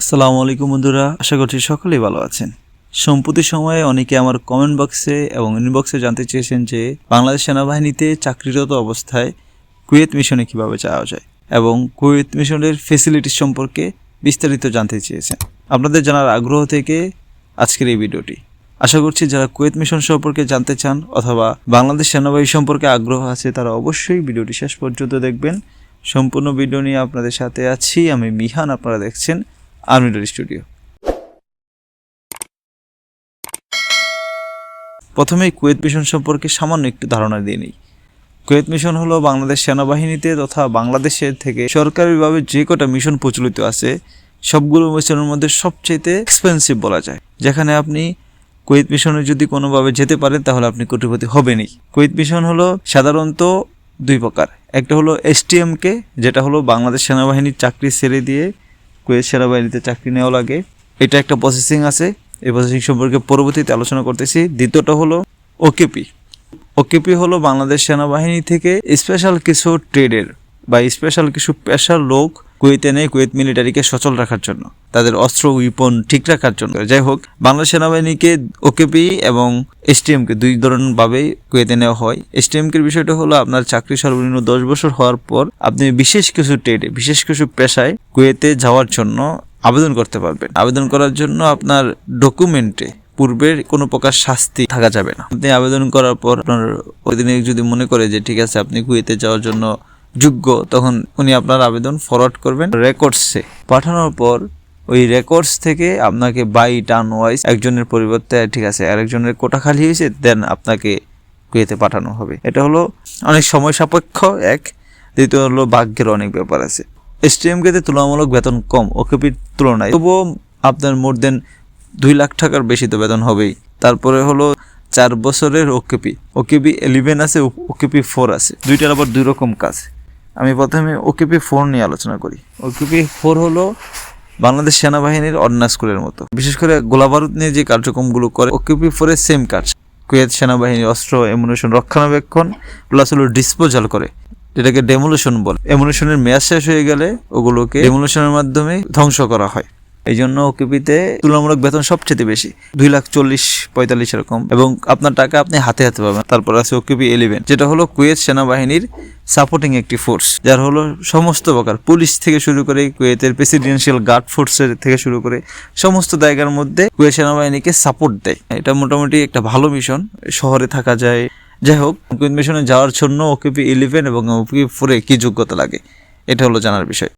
আসসালামু আলাইকুম বন্ধুরা, আশা করছি সকলেই ভালো আছেন। সম্প্রতি সময়ে অনেকে আমার কমেন্ট বক্সে এবং ইনবক্সে জানতে চেয়েছেন যে, বাংলাদেশ সেনাবাহিনীতে চাকরিরত অবস্থায় কুয়েত মিশনে কীভাবে যাওয়া যায় এবং কুয়েত মিশনের ফেসিলিটি সম্পর্কে বিস্তারিত জানতে চেয়েছেন। আপনাদের জানার আগ্রহ থেকে আজকের এই ভিডিওটি। আশা করছি যারা কুয়েত মিশন সম্পর্কে জানতে চান অথবা বাংলাদেশ সেনাবাহিনী সম্পর্কে আগ্রহ আছে, তারা অবশ্যই ভিডিওটি শেষ পর্যন্ত দেখবেন। সম্পূর্ণ ভিডিও নিয়ে আপনাদের সাথে আছি, আমি মিহান, আপনারা দেখছেন আর্মিডার স্টুডিও। প্রথমেই কুয়েত মিশন সম্পর্কে সামান্য একটু ধারণা দিয়ে নিই। কুয়েত মিশন হলো বাংলাদেশ সেনাবাহিনীতে তথা বাংলাদেশের থেকে সরকারিভাবে যে কটা মিশন প্রচলিত আছে, সবগুলো মিশনের মধ্যে সবচেয়ে এক্সপেন্সিভ বলা যায়। যেখানে আপনি কুয়েত মিশনে যদি কোনোভাবে যেতে পারেন, তাহলে আপনি কোটিপতি হবেনই। কুয়েত মিশন হলো সাধারণত দুই প্রকার। একটা হলো এসটিএমকে যেটা হলো বাংলাদেশ সেনাবাহিনীর চাকরি ছেড়ে দিয়ে কুয়েত সেনাবাহিনীতে চাকরি নেওয়া লাগে। এটা একটা প্রসেসিং আছে। এই প্রসেসিং সম্পর্কে পরবর্তীতে আলোচনা করতেছি। দ্বিতীয়টা হলো ওকেপি ওকেপি হলো বাংলাদেশ সেনাবাহিনী থেকে স্পেশাল কিছু ট্রেডের বা স্পেশাল কিছু পেশার লোক কুয়েতে নেই, কুয়েত মিলিটারিকে সচল রাখার জন্য। তাদের অস্ত্র উইপন ঠিক রাখার জন্য। যাই হোক, বাংলাদেশ সেনাবাহিনীকে ওকেপি এবং এসটিএমকে দুই ধরনের ভাবেই কুয়েতে নেওয়া হয়। এসটিএমকে বিষয়টা হলো আপনার চাকরি সর্বনিম্ন দশ বছর হওয়ার পর আপনি বিশেষ কিছু ট্রেডে বিশেষ কিছু পেশায় কুয়েতে যাওয়ার জন্য আবেদন করতে পারবেন। আবেদন করার জন্য আপনার ডকুমেন্টে পূর্বের কোনো প্রকার শাস্তি থাকা যাবে না। আপনি আবেদন করার পর আপনার দিনে যদি মনে করে যে, ঠিক আছে, আপনি কুয়েতে যাওয়ার জন্য যোগ্য, তখন উনি আপনার আবেদন ফরওয়ার্ড করবেন। রেকর্ডসে পাঠানোর পর ওই রেকর্ডস থেকে আপনাকে বাই টার্ন ওয়াইজ একজনের পরিবর্তে, ঠিক আছে, আরেকজনের কোটা খালি হয়েছে দেন আপনাকে কুয়েতে পাঠানো হবে। এটা হলো অনেক সময় সাপেক্ষ, এক। দ্বিতীয় হলো ভাগ্যের অনেক ব্যাপার আছে। এসটিএমকেতে তুলনামূলক বেতন কম ওকেপির তুলনায়। তবুও আপনার মোর দেন দুই লাখ টাকার বেশি তো বেতন হবেই। তারপরে হলো চার বছরের ওকেপি ওকেপি এলিভেন আছে ওকেপি ফোর আছে। দুইটার আবার দুই রকম কাজ। আমি প্রথমে ওকেপি ফোর নিয়ে আলোচনা করি। ওকেপি ফোর হলো বাংলাদেশ সেনাবাহিনীর অর্ডিন্যান্স স্কুলের মতো। বিশেষ করে গোলাবারুদ নিয়ে যে কার্যক্রমগুলো করে ওকেপি ফোরের সেম কাজ। কুয়েত সেনাবাহিনী অস্ত্র এমুনেশন রক্ষণাবেক্ষণ প্লাস হলো ডিসপোজাল করে, যেটাকে ডেমোলেশন বলে। এমুনেশনের মেয়াদ শেষ হয়ে গেলে ওগুলোকে ডেমোলেশনের মাধ্যমে ধ্বংস করা হয়। এই জন্য ওকেপিতে তুলনামূলক বেতন সবচেয়ে বেশি। দুই লাখ চল্লিশ, পঁয়তাল্লিশ এরকম। এবং আপনার টাকা আপনি হাতে হাতে পাবেন। তারপর আছে ওকেপি এলিভেন যেটা হলো কুয়েত সেনাবাহিনীর সাপোর্টিং একটি ফোর্স যার হলো সমস্ত প্রকার পুলিশ থেকে শুরু করে কুয়েতের প্রেসিডেন্সিয়াল গার্ড ফোর্সের থেকে শুরু করে সমস্ত জায়গার মধ্যে কুয়েত সেনাবাহিনীকে সাপোর্ট দেয়। এটা মোটামুটি একটা ভালো মিশন শহরে থাকা যায়। যাই হোক, কুয়েত মিশনে যাওয়ার জন্য ওকেপি ইলেভেন এবং ওকেপি ফোরে কি যোগ্যতা লাগে, এটা হলো জানার বিষয়।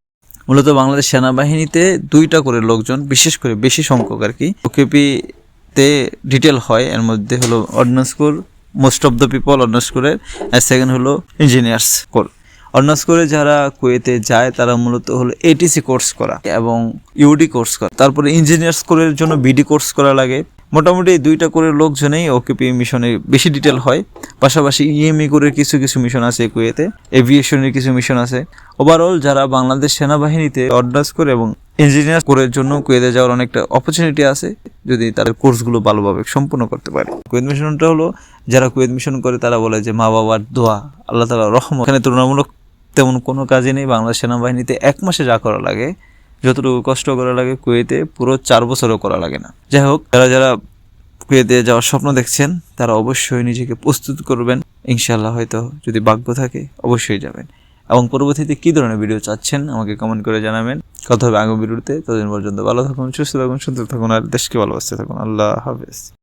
মূলত বাংলাদেশ সেনাবাহিনীতে দুইটা করে লোকজন, বিশেষ করে বেশি সংখ্যক আর কি, ওকেপিতে ডিটেল হয়। এর মধ্যে হলো ordnance corps most of the people ordnance কোরের আর সেকেন্ড হলো ইঞ্জিনিয়ার্স কোর অর্ডিন্যান্স করে যারা কুয়েতে যায়, তারা মূলত হলো এটিসি কোর্স করা এবং ইউডি কোর্স করা। তারপরে ইঞ্জিনিয়ার্স কোরের জন্য বিডি কোর্স করা লাগে। মোটামুটি দুইটা করে লোকজনেই ওকেপি মিশনে বেশি ডিটেল হয়। পাশাপাশি ইএমই করে কিছু কিছু মিশন আছে কুয়েতে, এভিয়েশনের কিছু মিশন আছে। ওভারঅল যারা বাংলাদেশ সেনাবাহিনীতে অর্ডার্স করে এবং ইঞ্জিনিয়ার কোরের জন্য কুয়েতে যাওয়ার অনেকটা অপরচুনিটি আছে, যদি তাদের কোর্সগুলো ভালোভাবে সম্পূর্ণ করতে পারে। কুয়েত মিশনটা হলো, যারা কুয়েত মিশন করে তারা বলে যে মা বাবার দোয়া, আল্লাহ তালা রহম এখানে তুলনামূলক তেমন কোনো কাজই নেই। বাংলাদেশ সেনাবাহিনীতে এক মাসে যা করা লাগে যতটুকু কষ্ট করা লাগে কুয়েতে, পুরো চার বছরও করা লাগে না। যাই হোক, যারা যারা কুয়েতে যাওয়ার স্বপ্ন দেখছেন, তারা অবশ্যই নিজেকে প্রস্তুত করবেন। ইনশাল্লাহ হয়তো যদি ভাগ্য থাকে, অবশ্যই যাবেন। এবং পরবর্তীতে কী ধরনের ভিডিও চাচ্ছেন, আমাকে কমেন্ট করে জানাবেন। কথা হবে আগামী ভিডিওতে। ততদিন পর্যন্ত ভালো থাকুন, সুস্থ থাকুন, সুন্দর থাকুন, আর দেশকে ভালোবাসতে থাকুন। আল্লাহ হাফেজ।